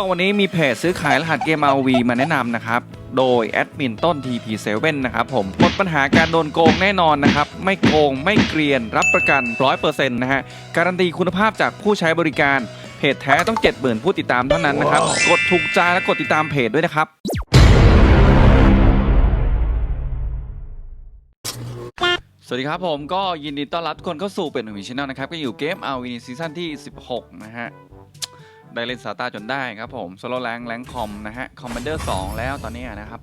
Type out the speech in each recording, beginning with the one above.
ก็วันนี้มีเพจซื้อขายรหัสเกม RV มาแนะนำนะครับ โดยแอดมินต้น TP7 นะครับผมหมดปัญหาการโดนโกงแน่นอนนะครับ ไม่โกงไม่เกรียน รับประกัน 100%นะฮะ การันตีคุณภาพจากผู้ใช้บริการ เพจแท้ต้อง 70,000 ผู้ติดตามเท่านั้นนะครับ กดถูกใจและกดติดตามเพจด้วยนะครับ สวัสดีครับผมก็ยินดีต้อนรับทุกคนเข้าสู่เป็นหนึ่งวิชแนลนะครับ ก็อยู่เกมเอาวินซีซั่นที่ 16 นะฮะ ได้เล่นซาตาจนได้ครับผมโซโลแรงแรงคอมนะฮะคอมมานเดอร์2แล้วตอนนี้นะครับ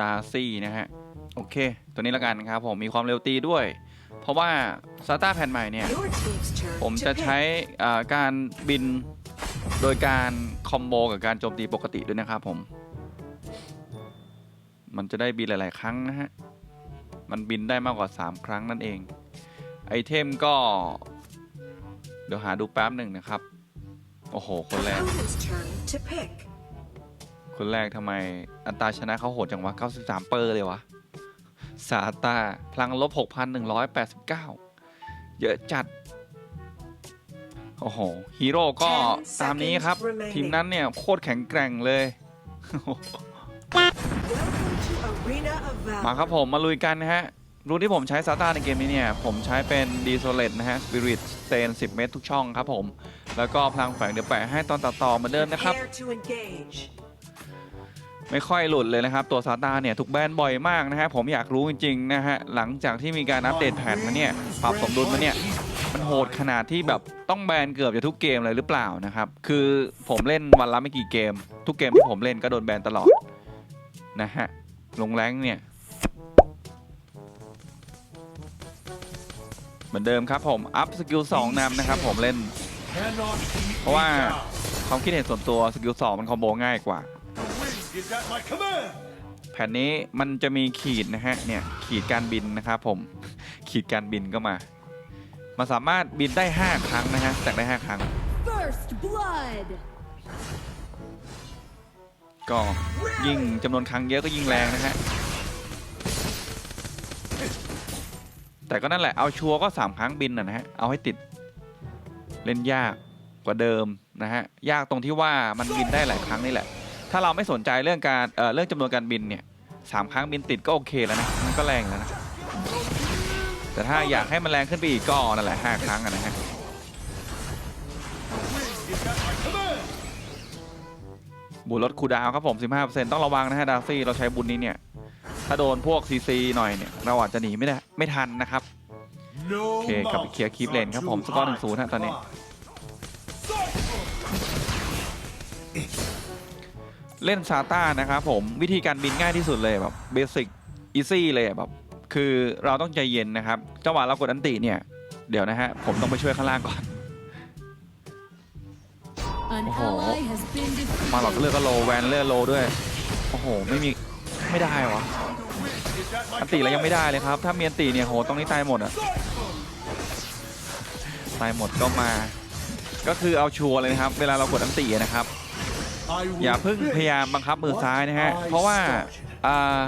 ดาซี่า Darcy นะฮะ โอเค ตัวนี้ละกันครับผมมีความเร็วตีด้วย เพราะว่าซาตาแผ่นใหม่เนี่ย ผมจะใช้อ่าการบินโดยการคอมโบกับการโจมตีปกติด้วยนะครับผม มันจะได้บินหลาย ๆ ครั้งนะฮะ มันบินได้มากกว่า 3 ครั้งนั่นเอง ไอเทมก็ เดี๋ยวหาดูแป๊บหนึ่งนะครับ โอ้โห คนแรก คนแรกทำไม อัตราชนะเขาโหดจังวะ 93 เปอร์เลยวะซาตา พลังลบ 6,189 เยอะจัด โอ้โห ฮีโร่ก็ตามนี้ครับ ทีมนั้นเนี่ย โคตรแข็งแกร่งเลย มาครับผมมาลุยกันนะฮะ รูที่ผมใช้ซาตาในเกมนี้เนี่ย ผมใช้เป็นดีโซเลตนะฮะสปิริตสเตน10 เมตรทุกช่องครับผม แล้วก็พลังแฝงเดี๋ยวแปะให้ตอนต่อๆเหมือนเดิมนะครับ ไม่ค่อยหลุดเลยนะครับ ตัวซาตาเนี่ยถูกแบนบ่อยมากนะฮะผมอยากรู้จริงๆนะฮะ หลังจากที่มีการอัปเดตแพทมาเนี่ย ปรับสมดุลมาเนี่ยมันโหดขนาดที่แบบต้องแบนเกือบจะทุกเกมเลยหรือเปล่านะครับ คือผมเล่นวันละไม่กี่เกม ทุกเกมที่ผมเล่นก็โดนแบนตลอดนะฮะลงแรงเนี่ย เหมือนเดิมครับผม อัพสกิล2นำนะครับผมเล่น เพราะว่าความคิดเห็นส่วนตัวสกิล2มันคอมโบง่ายกว่า แผ่นนี้มันจะมีขีดนะฮะเนี่ยขีดการบินนะครับผมขีดการบินก็มา มันสามารถบินได้ 5 ครั้งนะฮะแตกได้ 5 ครั้ง First blood. ก็ยิ่งจำนวนครั้งเยอะก็ยิ่งแรงนะฮะ แต่ก็นั่นแหละเอาชัวร์ก็ 3 ครั้งบินนะฮะ เอาให้ติดเล่นยากกว่าเดิมนะฮะ ยากตรงที่ว่ามันบินได้หลายครั้งนี่แหละ ถ้าเราไม่สนใจเรื่องการเอ่อเรื่องจำนวนการบินเนี่ยสามครั้งบินติดก็โอเคแล้วนะมันก็แรงแล้วนะ แต่ถ้าอยากให้มันแรงขึ้นไปอีกก็นั่นแหละห้าครั้งนะฮะบุญลดคูดาวครับผม 15%ต้องระวังนะฮะดาซี่เราใช้บุญนี้เนี่ย ถ้าโดนพวกซีซีหน่อยเนี่ย เราอาจจะหนีไม่ได้ไม่ทันนะครับ โอเคกลับไปเคลียร์คลิปเลนครับผมสกอร์1-0ฮะตอนนี้ เล่นซาต้านะครับผมวิธีการบินง่ายที่สุดเลยแบบเบสิกอีซี่เลยแบบคือเราต้องใจเย็นนะครับจังหวะเรากดอันติเนี่ย เดี๋ยวนะฮะ ผมต้องไปช่วยข้างล่างก่อน An Oh. ally has been มาหลอด defeated. เลือกก็โลแวนเลือกโลด้วย โอ้โห ไม่มี ไม่ได้วะ อันติแล้วยังไม่ได้เลยครับ ถ้าเมีอันติเนี่ยโหตรงนี้ตายหมดอะตายหมดก็มา ก็คือเอาชัวร์เลยนะครับ เวลาเรากดอันตินะครับ อย่าเพิ่งพยายามบังคับมือซ้ายนะฮะ เพราะว่าอ่า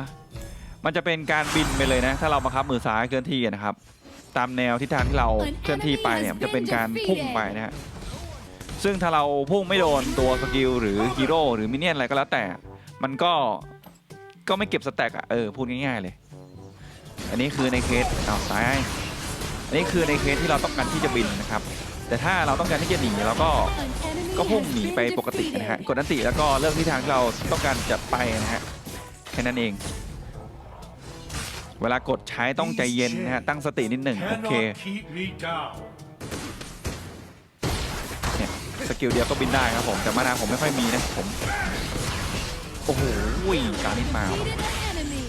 มันจะเป็นการบินไปเลยนะ ถ้าเราบังคับมือซ้ายเคลื่อนที่นะครับ ตามแนวทิศทางที่เราเคลื่อนที่ไปเนี่ยมันจะเป็นการพุ่งไปนะฮะซึ่งถ้าเราพุ่งไม่โดนตัวสกิลหรือฮีโร่หรือมินเนี่ยนอะไรก็แล้วแต่ มันก็ก็ไม่เก็บสแต็กอะเออพูดง่ายๆเลย อันนี้คือในเคสเอาซ้ายอันนี้คือในเคสที่เราต้องการที่จะบินนะครับ แต่ถ้าเราต้องการที่จะหนีเราก็ An enemy ก็พุ่ง has หนี been ไปปกตินะฮะ defeated. กดอันติแล้วก็เลือกทิศทางที่เราต้องการจะไปนะฮะแค่นั้นเอง เวลากดใช้ต้องใจเย็นนะฮะตั้งสตินิดหนึ่งโอเคเนี่ยสกิลเดียวก็บินได้ครับผมแต่มานาผมไม่ค่อยมีนะผมโอ้โหการนิดมาว่ะ Defeated an enemy.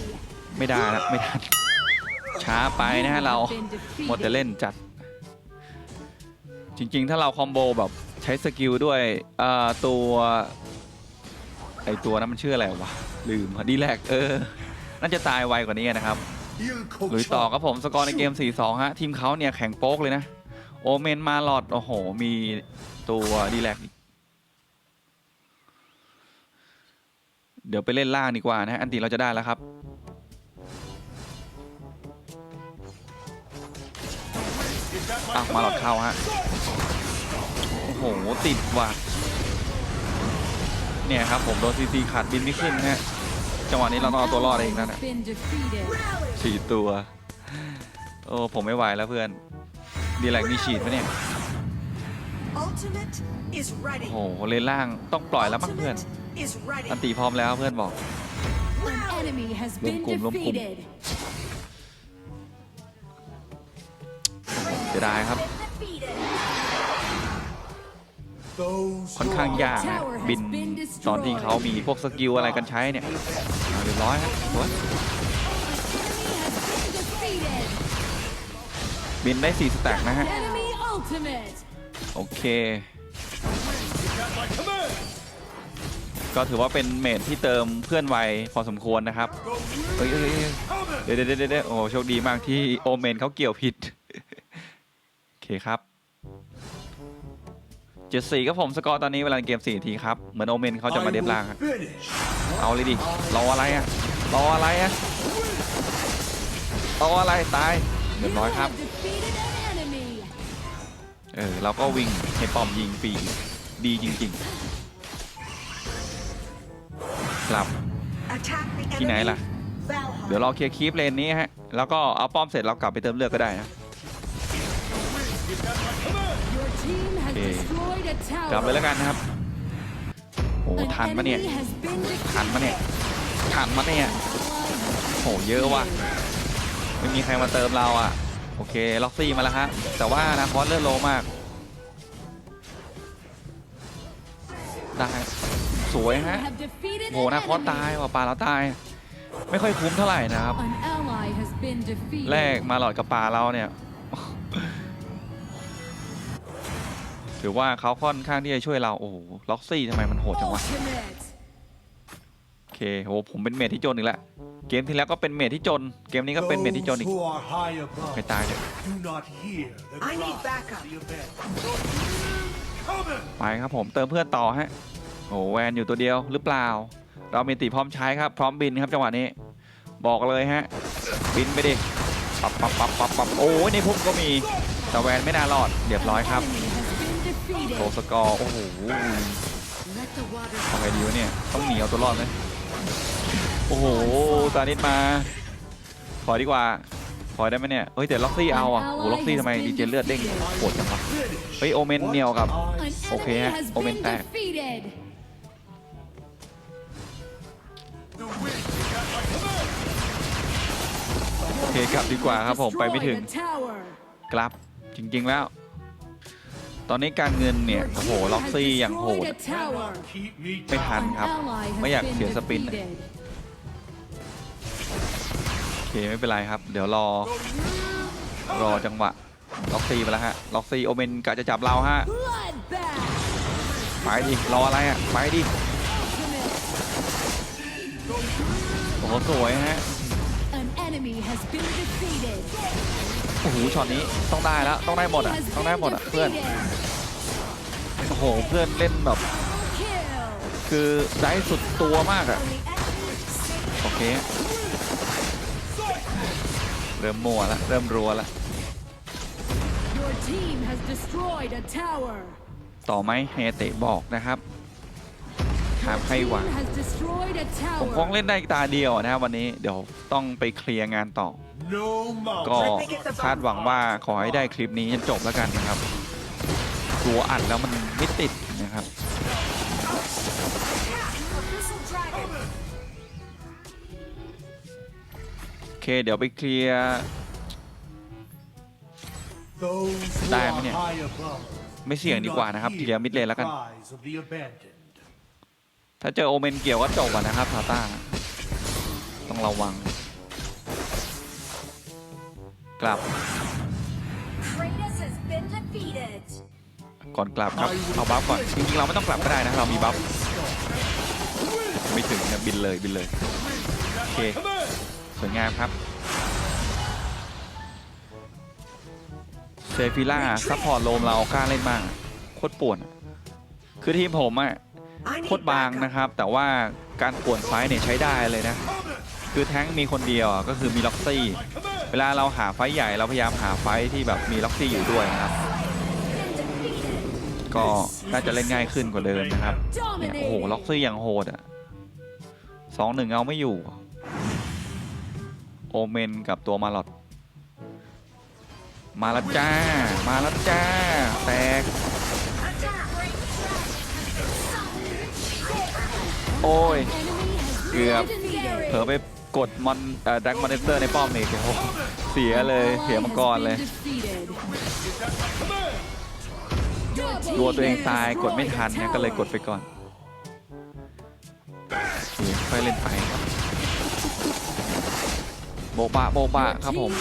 ไม่ได้ละไม่ทัน ช้าไปนะฮะเราหมดแต่เล่นจัด จริง ๆ ถ้าเราคอมโบแบบใช้สกิลด้วยตัวไอตัวนั้นมันชื่ออะไรวะ ลืมดีแลกเออ น่าจะตายไวกว่านี้นะครับหลุยต่อครับผมสกอร์ในเกม 4-2 ฮะ ทีมเขาเนี่ยแข่งโป๊กเลยนะ โอเมนมาหลอด โอ้โห มีตัวดีแลกเดี๋ยวไปเล่นล่างดีกว่านะฮะอันติเราจะได้แล้วครับ อะมาหลอดเข้าฮะโห ติดว่ะ เนี่ยครับผมโดนซีซีขาดบินไม่ขึ้นนะฮะ จังหวะนี้เราต้องเอาตัวรอดเองแล้วนะ Been defeated. สี่ตัว โอ้ผมไม่ไหวแล้วเพื่อน ดีแลกมีฉีดปะเนี่ย Ultimate is โอ้ ready. โหเลนล่างต้องปล่อยแล้วมั้งเพื่อน Ultimate is ready. อันตีพร้อมแล้วเพื่อนบอก An enemy has Lum been cùm, lum cùm. defeated. เสียดายครับ ค่อนข้างยากนะบินตอนที่เขามีพวกสกิลอะไรกันใช้เนี่ยเรียบร้อยครับบินได้4สแต็กนะฮะ โอเค ก็ถือว่าเป็นเมดที่เติมเพื่อนไวพอสมควรนะครับเฮ้ยเดี๋ยวเดี๋ยวเดี๋ยวเดี๋ยวโอ้โชคดีมากที่โอเมนเขาเกี่ยวผิด เคครับเจ็ดสี่ก็ผมสกอร์ตอนนี้เวลาเกม4ทีครับ เหมือนโอเมนเขาจะมาเดฟล่างอะเอาเลยดิรออะไรอะรออะไรอะรออะไรตายเรียบร้อยครับเออเราก็วิ่งให้ป้อมยิงฟรีดีจริงๆกลับที่ไหนล่ะ เดี๋ยวเราเคลียร์คีปเลนนี้ฮะ แล้วก็เอาป้อมเสร็จเรากลับไปเติมเลือดก็ได้นะ กลับเลยแล้วกันนะครับโอ้ทันปะเนี่ยทันปะเนี่ยทันปะเนี่ยโหเยอะว่ะไม่มีใครมาเติมเราอะโอเคล็อกซี่มาแล้วฮะแต่ว่านะคอสเลือดโลมากได้สวยฮะโหนะคอสตายว่ะปลาเราตาย ไม่ค่อยคุ้มเท่าไหร่นะครับแลกมาหลอดกับปลาเราเนี่ย ถือว่าเขาค่อนข้างที่จะช่วยเรา โอ้โหล็อกซี่ทำไมมันโหดจังวะ Ultimate. โอเคโหผมเป็นเมทที่จนอีกแล้วเกมที่แล้วก็เป็นเมทที่จน เกมนี้ก็เป็นเมทที่จน Those อีก who are high above ไม่ตายเลย do not hear the I need cries backup. of the event. Coming! ไปครับผมเติมเพื่อนต่อฮะโอ้แวนอยู่ตัวเดียวหรือเปล่า เรามีติพร้อมใช้ครับ พร้อมบินครับจังหวะนี้ บอกเลยฮะ บินไปดิ ปับปับปับปับปับโอ้ยในพุ่มก็มีแต่แวนไม่น่ารอดเรียบร้อยครับ โตสกอร์ โอ้โหทำไงดีวะเนี่ย ต้องหนีเอาตัวรอดไหมโอ้โห ตานิดมา ถอยดีกว่า ถอยได้ไหมเนี่ย เฮ้ยแต่ล็อกซี่เอาอะโอ้โหล็อกซี่ทำไมดีเจเลือดเด้งโหดจังวะเฮ้ยโอเมนเหนียวกับ An Okay, enemy ha. has Omen been back. defeated. The wind is at my command! โอเคกลับดีกว่าครับผมไปไม่ถึงกลับจริงๆแล้ว ตอนนี้การเงินเนี่ย Your โอ้โห team ล็อก has ซี่อย่างโหด destroyed a tower. Keep me ไม่ทัน down. ครับ An ally has ไม่อยาก been เสียสปิน defeated. โอเคไม่เป็นไรครับ เดี๋ยวรอ รอจังหวะล็อกซี่ไปแล้วฮะล็อกซี่โอเมนกะจะจับเราฮะ Bloodbath. ไปดิรออะไรอะไปดิ Ultimate. โอ้โหสวยฮะ An enemy has been defeated. โอ้โหช็อตนี้ต้องได้แล้วต้องได้หมดอะ Has ต้องได้ been หมดอะเพื่อน defeated. โอ้โหเพื่อนเล่นแบบ Kill. คือได้สุดตัวมากอะโอเค เริ่มมัวแล้วเริ่มรัวแล้ว Your team has destroyed a tower. ต่อไหมเฮเตะบอกนะครับถามใคร Team หวัง has destroyed a ผมคง tower. เล่นได้ตาเดียวนะครับวันนี้เดี๋ยวต้องไปเคลียร์งานต่อ No ก็ mountain. คาดหวังว่าขอให้ได้คลิปนี้จนจบแล้วกันนะครับ ตัวอัดแล้วมันไม่ติดนะครับโอเคเดี๋ยวไปเคลียร์ได้ไหมเนี่ย ไม่เสี่ยงดีกว่านะครับเคลียร์มิดเลนแล้วกัน ถ้าเจอโอเมนเกี่ยวก็จบอะนะครับทาต้าต้องระวัง กลับ Kratos has been defeated. ก่อนกลับครับเอาบัฟก่อนจริงๆเราไม่ต้องกลับก็ได้นะเรามีบัฟไม่ถึงนะบินเลยบินเลยโอเคสวยงามครับเซฟิล่าซัพพอร์ตโลมเรากล้าเล่นมากโคตรป่วน คือทีมผมอะโคตรบางนะครับ แต่ว่าการป่วนไฟท์เนี่ยใช้ได้เลยนะ คือแท้งมีคนเดียวก็คือมีล็อกซี่ เวลาเราหาไฟใหญ่เราพยายามหาไฟที่แบบมีล็อกซี่อยู่ด้วยนะครับ กก็น่าจะเล่นง่ายขึ้นกว่าเดิมนะครับเนี่ยโอ้โห Dominating. ล็อกซี่อย่างโหดอะสองหนึ่งเอาไม่อยู่ โอเมนกับตัวมาลอดมาแล้วจ้า มาแล้วจ้า แตก โอ้ย Enemy has เกือบ been defeated. เผลอไปกดมอนเอ่อดักมอนเตอร์ในป้อมอีกโอ้โหเสียเลย เสียมังกรเลย Double ตัวตัวเองตายกดไม่ทันเนี่ยก็เลยกดไปก่อนค่อยเล่นไปครับโบบะโบบะครับผม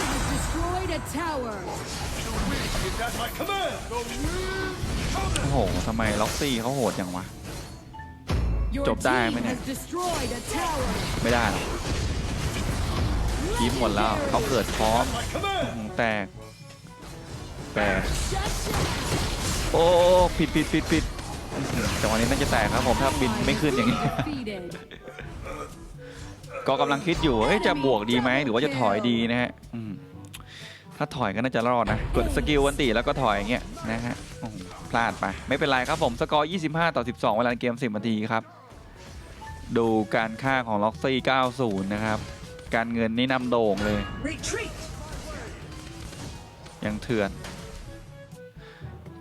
โอ้โหทำไมล็อกซี่เขาโหดอย่างวะ จบได้ไหมเนี่ย ไม่ได้หรอกยิ้มหมดแล้วเขาเกิดพร้อมแตกแตก โอ้ผิดผิดผิดผิดอื้อหือจังหวะนี้น่าจะแตกครับผมถ้าบินไม่ขึ้นอย่างนี้ Defeated. ก็กำลังคิดอยู่เฮ้ยจะบวกดีไหมหรือว่าจะถอยดีนะฮะอืมถ้าถอยก็น่าจะรอดนะ กดสกิลวันตีแล้วก็ถอยอย่างเงี้ยนะฮะโอ้โหพลาดไป ไม่เป็นไรครับผม สกอร์ 25 ต่อ 12 เวลาเกม 10 นาทีครับ ดูการค่าของล็อกซี่ 90 นะครับ การเงินนี่นำโด่งเลย Retreat. ยังเถื่อน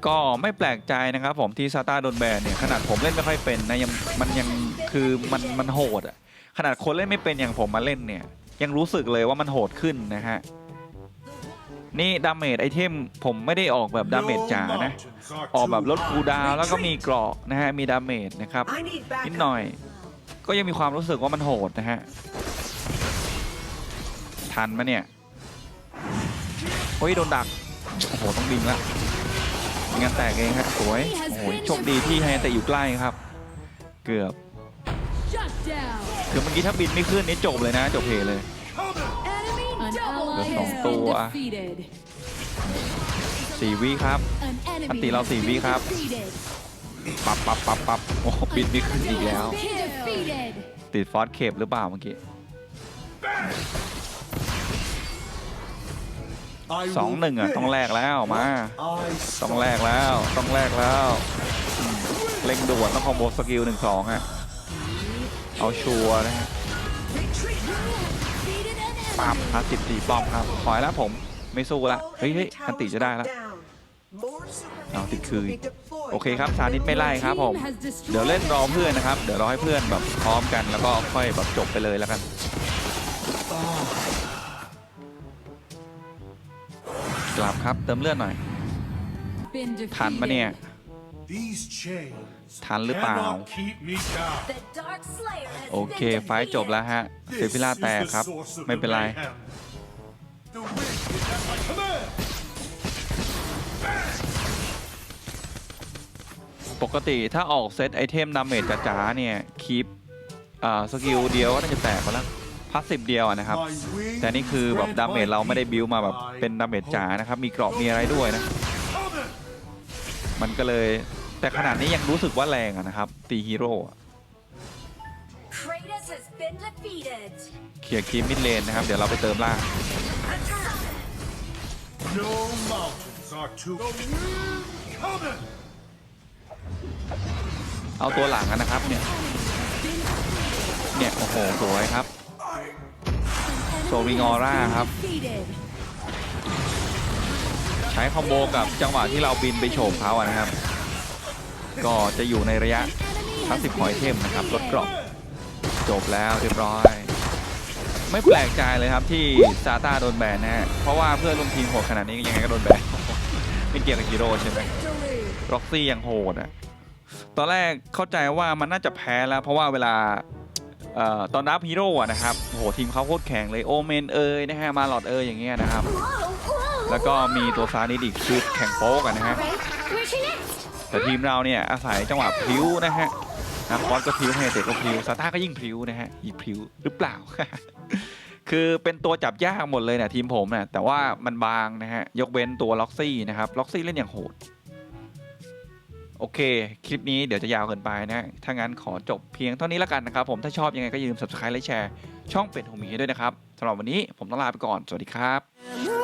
ก็ไม่แปลกใจนะครับผมที่ซาต้าโดนแบนเนี่ยขนาดผมเล่นไม่ค่อยเป็นนะยังมันยังคือมันมันโหดอะขนาดคนเล่นไม่เป็นอย่างผมมาเล่นเนี่ย ยังรู้สึกเลยว่ามันโหดขึ้นนะฮะนี่ดาเมจไอเทมผมไม่ได้ออกแบบดาเมจจ๋านะ ออกแบบลดคูดาวแล้วก็มีเกราะนะฮะมีดาเมจนะครับนิดหน่อย ก็ยังมีความรู้สึกว่ามันโหดนะฮะทันไหมเนี่ยโอ้ยโดนดักโอ้โหต้องบินละ งานแตกเองฮะสวยโอ้โหโชคดีที่ไฮแต่อยู่ใกล้ครับ เกือบ Shut down. คือเมื่อกี้ถ้าบินไม่ขึ้นนี่จบเลยนะจบเพลเลย Enemy An double ally Được has sóng been tua. defeated. สี่วิครับ An enemy อันติเรา has สี่ been วิครับ defeated. ปับปับปับปับโอ้โหบินไม่ขึ้นอีกแล้ว Been defeated. ติดฟอสเคปหรือเปล่าเมื่อกี้ I สอง will หนึ่งอะต้องแลกแล้วมา I ต้องแลกแล้วต้องแลกแล้วอืมเร่งด่วนต้องคอมโบสกิลหนึ่งสองฮะเอาชัวร์นะฮะ Retreat. Defeated an ปั๊บ enemy. พาสิบสี่ป้อมครับถอยแล้วผมไม่สู้ละ All เฮ้ยเฮ้ย enemy อันติ towers จะได้ are แล้ว down. More super เอาติด minions คืน will be deployed โอเคครับซานิดไม่ไล่ครับผม เดี๋ยวเล่นรอเพื่อนนะครับ เดี๋ยวรอให้เพื่อนแบบพร้อมกันแล้วก็ค่อยแบบจบไปเลยแล้วกัน กลับครับเติมเลือดหน่อย Been ทันปะเนี่ย defeated. These chains ทันหรือเปล่า cannot keep me down. The Dark Slayer has โอเค been ไฟท์จบแล้วฮะเซ This ฟิล่า is แตก the ครับ source of ไม่ the เป็นไร mayhem. The wind is at my command. ปกติถ้าออกเซตไอเทมดาเมจจ๋าๆเนี่ย คีปอ่าสกิลเดียวก็น่าจะแตกไปแล้ว พัสสิบเดียวอะนะครับ My wings แต่นี่คือแบบ grant ดาเมจ my เราไม่ได้บิวมาแบบ my เป็นดาเมจจ๋า hope. นะครับ มีเกราะมีอะไรด้วยนะ Coming. มันก็เลยแต่ขนาดนี้ยังรู้สึกว่าแรงอะนะครับ ตีฮีโร่อะ Kratos has been defeated. เคลียร์คีมมิดเลนนะครับ เดี๋ยวเราไปเติมล่าง Attack. No mountains are too. The wind coming. เอาตัวหลังอะนะครับเนี่ย เนี่ย โอ้โห สวยครับโซริงอร่าครับ ใช้คอมโบกับจังหวะที่เราบินไปโฉบเขาอะนะครับ ก็จะอยู่ในระยะทั้งสิบหอยเทมนะครับลดกรอบจบแล้วเรียบร้อย ไม่แปลกใจเลยครับที่ซาต้าโดนแบนนะฮะเพราะว่าเพื่อนร่วมทีมโหดขนาดนี้ยังไงก็โดนแบนไม่เกี่ยวกับฮีโร่ใช่ไหมร็อกซี่ยังโหดอะตอนแรกเข้าใจว่ามันน่าจะแพ้แล้ว เพราะว่าเวลา ตอนนับฮีโร่อะนะครับโหทีมเขาโคตรแข็งเลยโอเมนเอยนะฮะมาหลอดเอยอย่างเงี้ยนะครับ แล้วก็มีตัวซานิดอีกคือแข่งโป๊กนะฮะแต่ทีมเราเนี่ยอาศัยจังหวะพิ้วนะฮะนะคอสก็พิ้วเฮเตก็พิ้วซาต้าก็ยิ่งพิ้วนะฮะอีกพิ้วหรือเปล่า คือเป็นตัวจับยากหมดเลยเนี่ยทีมผมเนี่ยแต่ว่ามันบางนะฮะยกเว้นตัวล็อกซี่นะครับล็อกซี่เล่นอย่างโหด โอเค คลิปนี้เดี๋ยวจะยาวเกินไปนะ ถ้างั้นขอจบเพียงเท่านี้แล้วกันนะครับผมถ้าชอบยังไงก็อย่าลืม subscribe และแชร์ ช่องเป็ดหูหมีให้ด้วยนะครับสำหรับวันนี้ผมต้องลาไปก่อน สวัสดีครับ